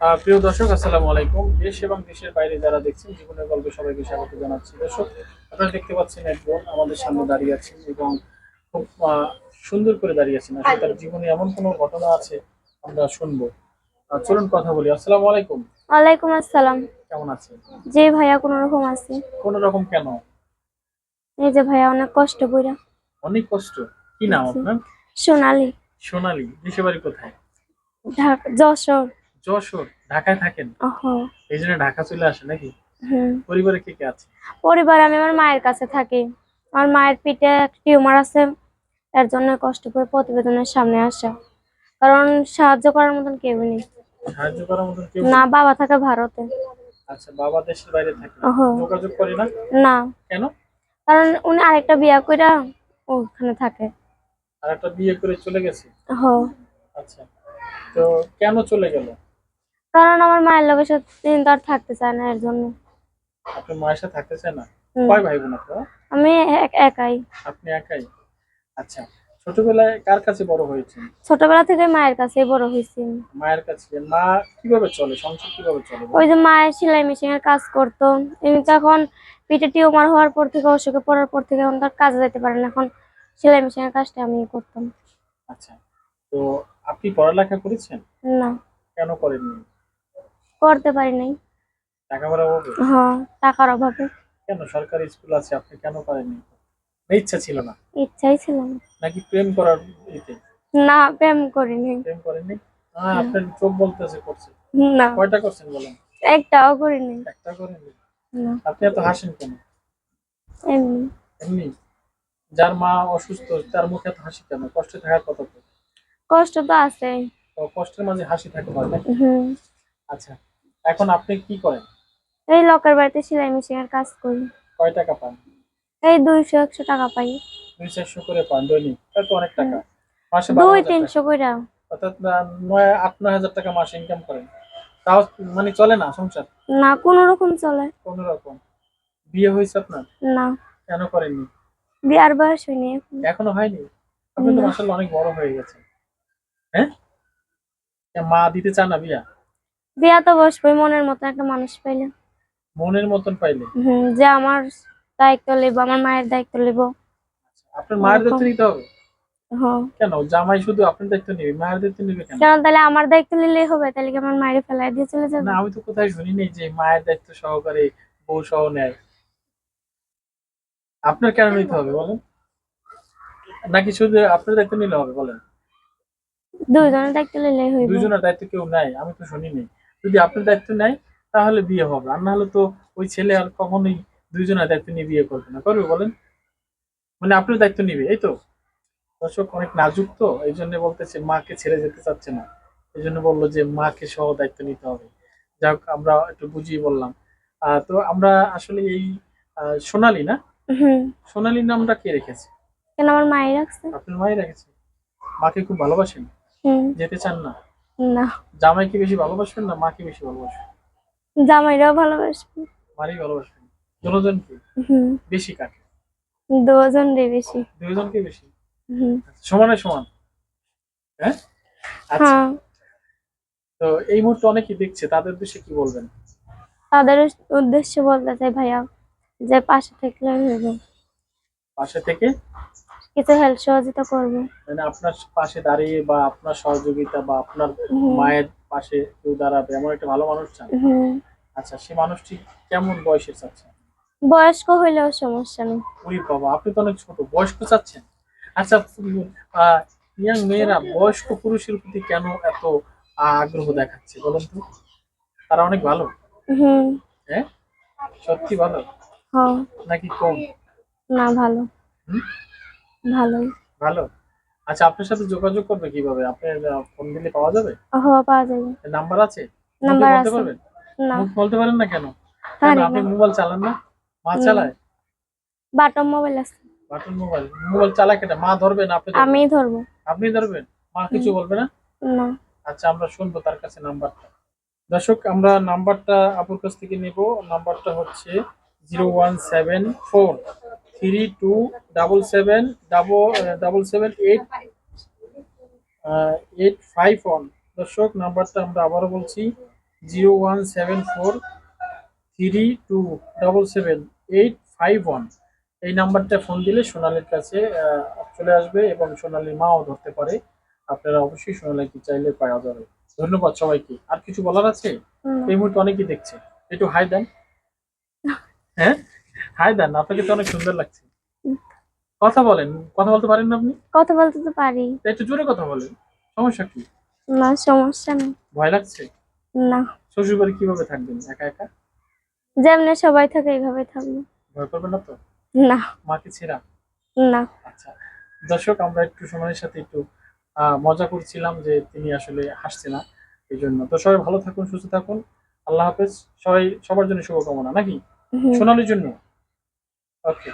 প্রিয় দর্শক আসসালামু আলাইকুম। দেশ এবং দেশের বাইরে যারা দেখছেন জীবনের গল্পে সবাইকে স্বাগত জানাচ্ছি। দর্শক আপনারা দেখতে পাচ্ছেন এক বোন আমাদের সামনে দাঁড়িয়ে আছেন এবং খুব সুন্দর করে দাঁড়িয়ে আছেন। আসলে তার জীবনে এমন কোনো ঘটনা আছে আমরা শুনব। চলুন কথা বলি। আসসালামু আলাইকুম। ওয়ালাইকুম আসসালাম। কেমন আছেন? জি ভাইয়া কোন রকম আছি। কোন রকম কেন? এই যে ভাইয়া অনেক কষ্ট কইরা অনেক কষ্ট। কি নাম আপনার? সোনালী। সোনালী। দেশে বাড়ি কোথায়? ঢাকা যশোর। যশোর ঢাকায় থাকেন? এই জন্য ঢাকা চলে আসে নাকি? পরিবারে কে কে আছে? পরিবার আমি আমার মায়ের কাছে থাকি। আমার মায়ের পিঠে টিউমার আছে। এর জন্য কষ্ট করে প্রতিবেদনের সামনে আসা। কারণ সাহায্য করার মতন কেউ নেই। সাহায্য করার মতন কেউ না বাবা থাকে ভারতে। আচ্ছা বাবা দেশের বাইরে থাকে যোগাযোগ করে না? না। কেন? কারণ উনি আরেকটা বিয়া কইরা ওখানে থাকে। আর একটা বিয়ে করে চলে গেছে? ওহ। আচ্ছা। তো কেন চলে গেল? কারণ আমার মায়ের লোকের সাথে তিনি তো আর থাকতে চায় না এর জন্য। আপনি মায়ের সাথে থাকতে চান না? কয় ভাই বোন আপনারা? আমি এক- একাই। আপনি একাই? আচ্ছা ছোটবেলায় কার কাছে বড় হয়েছেন? ছোটবেলা থেকে মায়ের কাছে বড় হয়েছি। মায়ের কাছে? মা কীভাবে চলে? সংসার কীভাবে চলে? ওই যে মায়ের সেলাই মেশিন এর কাজ করতো। এমনি তখন পিঠে টিউমার হওয়ার পর থেকে অসুখে পড়ার পর থেকে এখন তার কাজে যেতে পারে না। এখন সেলাই মেশিনের কাজটা আমি করতাম। আচ্ছা তো আপনি পড়ালেখা করেছেন? না। কেন করেননি? করতে পারি নাই। টাকা ভাড়া হবে হ্যাঁ টাকার অভাবে। কেন? সরকারি স্কুল আছে আপনি কেন করেননি না ইচ্ছা ছিল না? ইচ্ছাই ছিল না। নাকি প্রেম করার ইতে? না প্রেম করিনি। প্রেম করেননি? হ্যাঁ আপনার চোখ বলতেছে করছে। না। কয়টা করছেন বলেন? একটাও করিনি। একটা করেননি? না। আপনি এত হাসেন কেন? এমনি। এমনি? যার মা অসুস্থ তার মুখে এত হাসি কেন? কষ্টে থাকার কথা কষ্ট তো আছে তো কষ্টের মাঝে হাসি থাকে নাকি? হুম। আচ্ছা এখন আপনি কি করেন? এই লোকের বাড়িতে সেলাই মেশিনের কাজ করি। কয় টাকা পান? এই দুইশো একশো টাকা পাই। দুই চারশো করে পান দৈনিক? তা তো অনেক টাকা। মাসে বারো দুই হাজার টাকা। তিনশো কইরা। অর্থাৎ আহ, নয় আট নয় হাজার টাকা মাসে ইনকাম করেন। তাও মানে চলে না সংসার? না কোনো রকম চলে। কোন রকম। বিয়ে হয়েছে আপনার? না। কেন করেননি? বিয়ার বয়স হয়নি এখন। হয়নি? আপনি তো। মাসাল্লাহ অনেক বড় হয়ে গেছেন। হ্যাঁ? মা দিতে চান না বিয়া? বিয়া তো বসবই মনের মতো একটা মানুষ পাইলে। মনের মতন পাইলে? হুম যে আমার দায়িত্ব লিব আমার মায়ের দায়িত্ব লিব। আপনার মায়ের দায়িত্ব নিতে হবে? হ্যাঁ। কেন? জামাই শুধু আপনার দায়িত্ব নেবে মায়ের দায়িত্ব নেবে কেন? কেন তাহলে আমার দায়িত্ব নিলেই হবে তাহলে কি আমার মায়ের ফেলাই দিয়ে চলে যাবে? না আমি তো কোথায় শুনিনি যে মায়ের দায়িত্ব সহকারে বউ সহ নেয়। আপনার কেন নিতে হবে বলেন? নাকি শুধু আপনার দায়িত্ব নিলে হবে বলেন? দুইজনের দায়িত্ব নিলেই হইব। দুইজনের দায়িত্ব কেউ নেয় আমি তো শুনি শুনিনি যদি আপনার দায়িত্ব নেয় তাহলে বিয়ে হবে আর না হলে তো ওই ছেলে আর কখনোই দুইজনের দায়িত্ব নিয়ে বিয়ে করবে না। করবে বলেন? মানে আপনার দায়িত্ব নিবে এই তো? দর্শক অনেক নাজুক তো এই জন্য বলতেছে মাকে ছেড়ে যেতে চাচ্ছে না। এই জন্য বলল যে মাকে সহ দায়িত্ব নিতে হবে। যাই হোক আমরা একটু বুঝিয়ে বললাম। আহ, তো আমরা আসলে এই সোনালী না? সোনালী নামটা কে রেখেছে? কেন আমার মায়ের রাখছে আপনার মাই রেখেছে? মাকে খুব ভালোবাসেন? যেতে চান না? না। জামাইকে বেশি ভালোবাসবেন না মাকে বেশি ভালোবাসবেন? জামাইরাও ভালোবাসবে। মারই ভালোবাসবেন। দুজনকে? হুম। বেশি কাকে? দুজন রে বেশি? দুজনকে বেশি সমানে সমান? হ্যাঁ? আচ্ছা। হ্যাঁ। তো এই মুহূর্তে অনেকেই দেখছে তাদের উদ্দেশ্যে কি বলবেন? তাদের উদ্দেশ্যে বলতে চাই ভাইয়া যে পাশে থাকলে পাশে থেকে কিছু হেল্প সহযোগিতা করব। মানে আপনার পাশে দাঁড়িয়ে বা আপনার সহযোগিতা বা আপনার মায়ের পাশে কেউ দাঁড়াবে এমন একটা ভালো মানুষ চান? আচ্ছা সেই মানুষটি কেমন বয়সের চাচ্ছেন বয়স্ক হইলেও সমস্যা নেই। ওই বাবা আপনি তো অনেক ছোট বয়স্ক চাচ্ছেন? আচ্ছা ইয়াং মেয়েরা বয়স্ক পুরুষের প্রতি কেন এত আগ্রহ দেখাচ্ছে বলুন তো? তারা অনেক ভালো। হুম। হ্যাঁ? সত্যি ভালো? হ্যাঁ। নাকি কম? না ভালো। হুম? ভালোই ভালো? আচ্ছা আপনার সাথে যোগাযোগ করবে কীভাবে? আপনার ফোন দিলে পাওয়া যাবে? হওয়া পাওয়া যাবে। নাম্বার আছে? নাম্বার বলতে আছে। পারবেন? না। বলতে পারেন না কেন? পারি আপনি মোবাইল চালান না? মা চালায়? বাটন মোবাইল আছে। Button mobile? মোবাইল চালায় কেটা মা ধরবেন আপনি আমি ধরবো। আপনি ধরবেন? মা কিছু বলবে না? না। আচ্ছা আমরা শুনব তার কাছে নাম্বারটা। দর্শক আমরা নাম্বারটা আপুর কাছ থেকে নিব। নাম্বারটা হচ্ছে zero one seven four three two double seven double double seven eight eight five one দর্শক নাম্বারটা আমরা আবারও বলছি zero one seven four three two double seven eight five one এই নাম্বারটা ফোন দিলে সোনালির কাছে চলে আসবে এবং সোনালির মাও ধরতে পারে। আপনারা অবশ্যই সোনালিকে চাইলে পাওয়া যাবে। ধন্যবাদ সবাইকে। আর কিছু বলার আছে? এই মুহূর্তে অনেকেই দেখছে। একটু হাই দেন। হাই দেন আপনাকে তো অনেক সুন্দর লাগছে। কথা বলেন কথা বলতে পারেন না আপনি? কথা বলতে তো পারি। একটু জোরে কথা বলেন সমস্যা কি? না সমস্যা নেই। ভয় লাগছে? না। শ্বশুর বাড়ি কীভাবে থাকবেন একা একা? যেমনি সবাই থাকে এইভাবে থাকব। ভয় করবেন না তো? না। মাকে ছেড়া? না। আচ্ছা দর্শক আমরা একটু সময়ের সাথে একটু মজা করছিলাম যে তিনি আসলে হাসছে না এই জন্য। তো সবাই ভালো থাকুন সুস্থ থাকুন। আল্লাহ হাফেজ। সবাই সবার জন্য শুভকামনা নাকি? সোনালির জন্য। Okay.